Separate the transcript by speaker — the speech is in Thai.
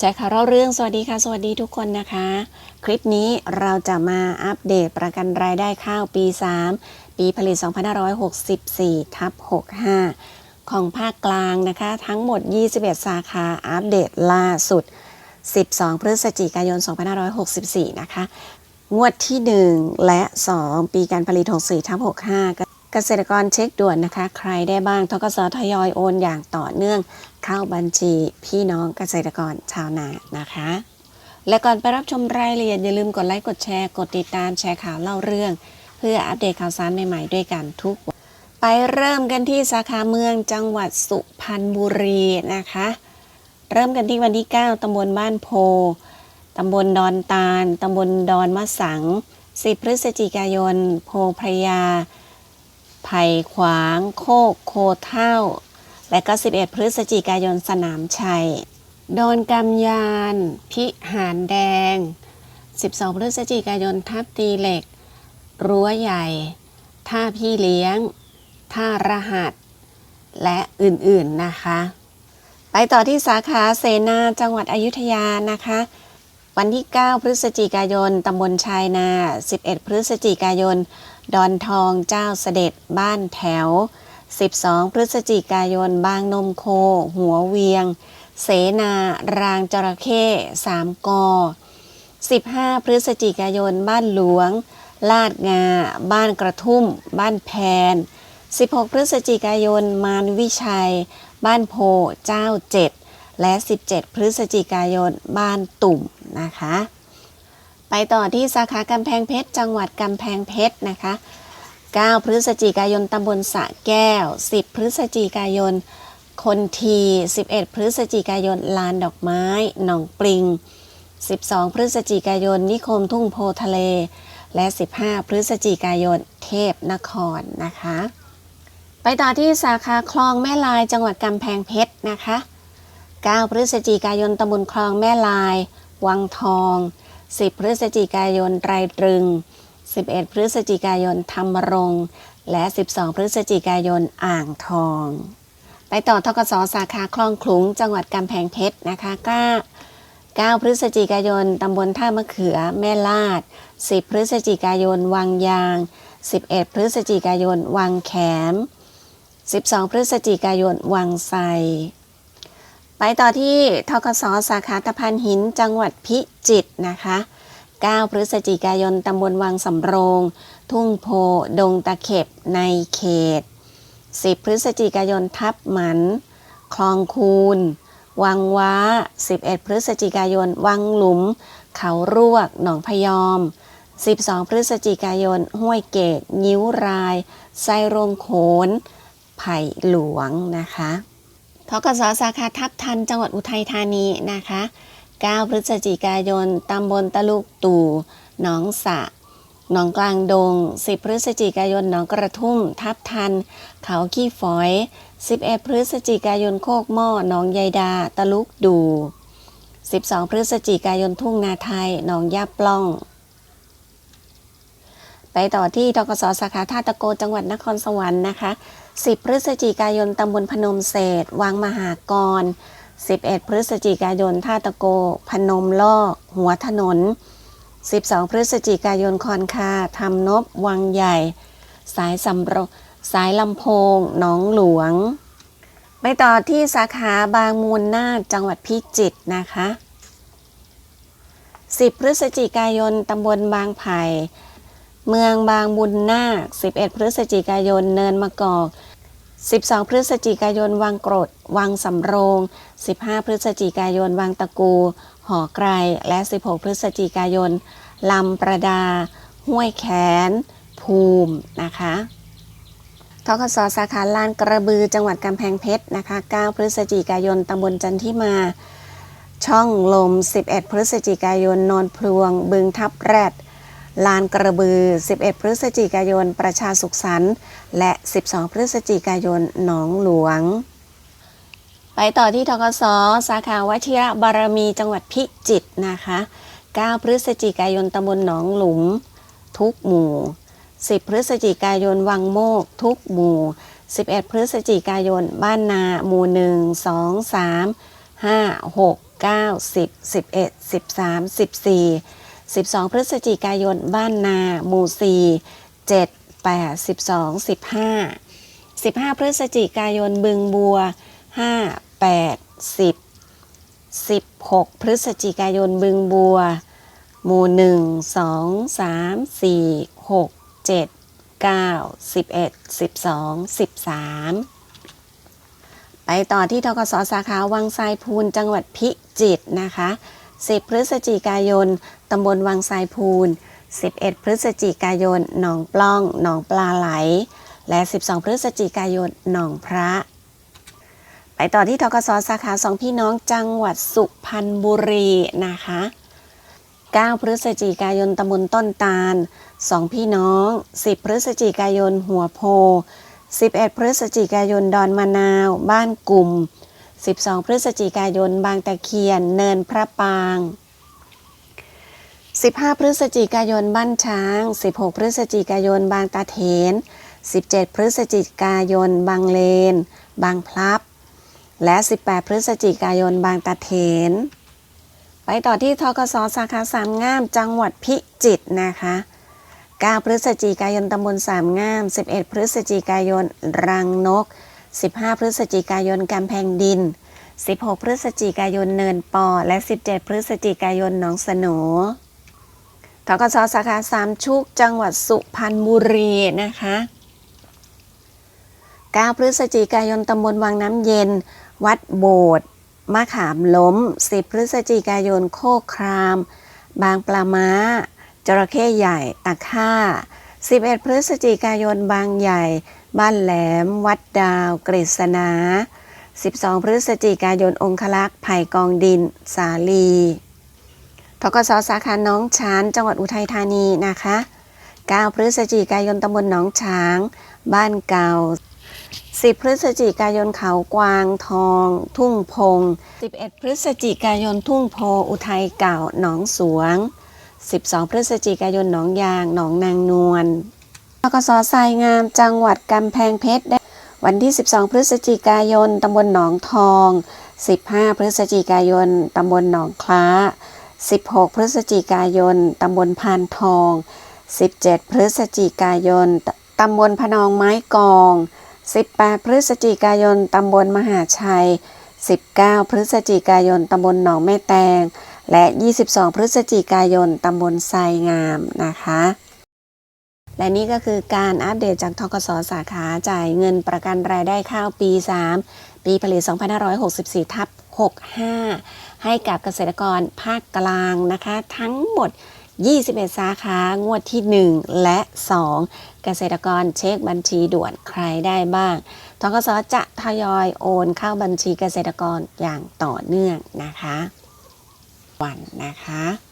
Speaker 1: แจ็คค่ะเล่าเรื่องสวัสดีค่ะ สวัสดีทุกคนนะคะ คลิปนี้เราจะมาอัปเดตประกันรายได้ข้าวปี 3 ปีผลิต 2564 ทับ 65 ของภาคกลางนะคะ ทั้งหมด 21 สาขาอัปเดตล่าสุด 12 พฤศจิกายน 2564 นะคะ งวดที่ 1 และ 2 ปีการผลิต 64 ทับ 65 เกษตรกรเช็คด่วนนะคะ ใครได้บ้างทกสทยอยโอนอย่างต่อเนื่อง เข้าบัญชีพี่น้องเกษตรกรชาวนานะคะ และก่อนไปรับชมรายละเอียดอย่าลืมกดไลค์กดแชร์กดติดตามแชร์ข่าวเล่าเรื่อง เพื่ออัปเดตข่าวสารใหม่ๆด้วยกันทุกวันไปเริ่มกันที่สาขาเมืองจังหวัดสุพรรณบุรีนะคะ เริ่มกันที่วันที่ 9 ตำบลบ้านโพ ตำบลดอนตาล ตำบลดอนมะสัง 10 พฤศจิกายน โพพระยา ไผ่ขวาง โคกโคเท่า และก็ 11 พฤศจิกายนสนามชัยดอนกำยาน พิหารแดง 12 พฤศจิกายนทับตีเหล็ก รั้วใหญ่ ท่าพี่เลี้ยง ท่ารหัส และอื่นๆนะคะ ไปต่อที่สาขาเสนาจังหวัดอยุธยานะคะ วันที่ 9 พฤศจิกายนตำบลชายนา 11 พฤศจิกายน ดอนทองเจ้าเสด็จบ้านแถว 12 พฤศจิกายน บางนมโค หัวเวียง เสนา รางจระเข้สามกอ 15 พฤศจิกายน บ้านหลวง ลาดงา บ้านกระทุ่ม บ้านแพน 16 พฤศจิกายน มารวิชัย บ้านโพ เจ้าเจ็ดและ 17 พฤศจิกายน บ้านตุ่มนะคะ ไปต่อที่สาขากำแพงเพชร จังหวัดกำแพงเพชรนะคะ 9 พฤศจิกายนตำบลสะแก้ว 10 พฤศจิกายน คนที 11 พฤศจิกายนลานดอกไม้ หนองปริง 12 พฤศจิกายน นิคมทุ่งโพทะเล และ 15 พฤศจิกายนเทพนครนะคะ ไปต่อที่สาขาคลองแม่ลายจังหวัดกำแพงเพชรนะคะ 9 พฤศจิกายนตำบลคลองแม่ลาย วังทอง 10 พฤศจิกายนไตรตรึง 11 พฤศจิกายนธรรมรงค์และ 12 พฤศจิกายนอ่างทอง ไปต่อทกสสาขาคลองขลุงจังหวัดกำแพงเพชรนะคะ9 9พฤศจิกายนตำบลท่ามะเขือแม่ลาด 10 พฤศจิกายนวังยาง 11 พฤศจิกายนวังแขม 12 พฤศจิกายนวังไซไปต่อที่ทกสสาขาตะพานหินจังหวัดพิจิตรนะคะ 9 พฤศจิกายน ตำบลวังสำโรง ทุ่งโพ ดงตะเข็บ ในเขต 10 พฤศจิกายน ทับหมัน คลองคูน วังว้า 11 พฤศจิกายน วังหลุม เขารวก หนองพยอม 12 พฤศจิกายน ห้วยเกตนิ้วราย ไซโรงโขน ไผ่หลวงนะคะทกสสาขาทับทัน จังหวัดอุทัยธานีนะคะ 9 พฤศจิกายน ตำบลตะลุกตู่หนองสะหนองกลางดง 10 พฤศจิกายนหนองกระทุ่ม ทับทัน เขาขี้ฝอย 11 พฤศจิกายนโคกหม้อหนองยายดา ตะลุกดู 12 พฤศจิกายนทุ่งนาไทยหนองยาปล้อง ไปต่อที่ทกสสาขาท่าตะโกจังหวัดนครสวรรค์นะคะ 10 พฤศจิกายนตำบลพนมเศษวังมหากร 11 พฤศจิกายนท่าตะโก พนมลอก หัวถนน 12 พฤศจิกายนคอนคาทำนบ วังใหญ่ สายสำรสายลำโพง หนองหลวง ไปต่อที่สาขาบางมูลนาจังหวัดพิจิตรนะคะ 10 พฤศจิกายนตำบลบางไผ่ เมืองบางบุญนาค 11 พฤศจิกายนเนินมะกอก 12 พฤศจิกายนวังกรด วังสำโรง 15 พฤศจิกายน วังตะกู หอไกร และ 16 พฤศจิกายน ลำประดา ห้วยแขน ภูมิ นะคะทกสสาขาลานกระบือ จังหวัดกำแพงเพชร นะคะ 9 พฤศจิกายน ตำบลจันทิมา ช่องลม 11 พฤศจิกายน นอนพลวง บึงทับแรดลานกระบือ 11 พฤศจิกายน ประชาสุขสันต์ และ 12 พฤศจิกายน หนองหลวง ไปต่อที่ทกสสาขาวชิระบารมีจังหวัดพิจิตรนะคะ 9 พฤศจิกายนตำบลหนองหลุม ทุกหมู่ 10 พฤศจิกายนวังโมก ทุกหมู่ 11 พฤศจิกายนบ้านนาหมู่ 1 2 3 5 6 9 10 11 13 14 12 พฤศจิกายนบ้านนาหมู่ 4 7 8 12 15 15 พฤศจิกายนบึงบัว 5 8 10 16 พฤศจิกายนบึงบัว หมู่ 1 2 3 4 6 7 9 11 12 13 ไปต่อที่ทกสสาขาวังไซพูนจังหวัดพิจิตรนะคะ 10 พฤศจิกายนตำบลวังไซพูน 11 พฤศจิกายนหนองปล้องหนองปลาไหล และ 12 พฤศจิกายนหนองพระ ไปต่อที่ทกสสาขาสองพี่น้องจังหวัดสุพรรณบุรีนะคะ 9 พฤศจิกายนตำบลต้นตาล 2 พี่น้อง 10 พฤศจิกายนหัวโพ 11 พฤศจิกายนดอนมะนาว บ้านกลุ่ม 12 พฤศจิกายนบางตะเคียน เนินพระปาง 15 พฤศจิกายนบ้านช้าง 16 พฤศจิกายนบางตาเถน 17 พฤศจิกายนบางเลน บางพลับ และ 18 พฤศจิกายนบางตาเถน ไปต่อที่ทกสสาขาสามงาม จังหวัดพิจิตรนะคะ 9 พฤศจิกายนตำบลสามงาม 11 พฤศจิกายนรังนก 15 พฤศจิกายนกำแพงดิน 16 พฤศจิกายนเนินปอ และ 17 พฤศจิกายนหนองสโหนทกสสาขาสามชุก จังหวัดสุพรรณบุรีนะคะ9พฤศจิกายนตำบลวังน้ำเย็น วัดโบสถ์มะขามล้ม 10 พฤศจิกายนโคคราม บางปลาม้า จระเข้ใหญ่ตะค่า 11 พฤศจิกายนบางใหญ่ บ้านแหลม วัดดาวกฤษณา 12 พฤศจิกายนองคลักษ์ไผ่กองดิน สาลีทกสสาขาน้องช้านจังหวัดอุทัยธานีนะคะ 9 พฤศจิกายนตำบลหนองฉาง บ้านเก่า 10 พฤศจิกายนเขากวางทอง ทุ่งพง 11 พฤศจิกายนทุ่งโพอุทัยเก่าหนองสวง 12 พฤศจิกายนหนองยางหนองนางนวลทกสทรายงามจังหวัดกำแพงเพชรได้วันที่ 12 พฤศจิกายนตำบลหนองทอง 15 พฤศจิกายนตำบลหนองคล้า 16 พฤศจิกายนตำบลพานทอง 17 พฤศจิกายนตำบลพนองไม้กอง 18 พฤศจิกายน ตำบลมหาชัย 19 พฤศจิกายน ตำบลหนองแม่แตง และ 22 พฤศจิกายน ตำบลไซงามนะคะ และนี่ก็คือการอัปเดตจากทกสสาขาจ่ายเงินประกันรายได้ข้าวปี 3 ปีผลิต 2564 ทับ65 ให้กับเกษตรกรภาคกลางนะคะ ทั้งหมด 21 สาขางวดที่ 1 และ 2 เกษตรกรเช็คบัญชีด่วนใครได้บ้างทกสจะทยอยโอนเข้าบัญชีเกษตรกรอย่างต่อเนื่องนะคะ วันนะคะ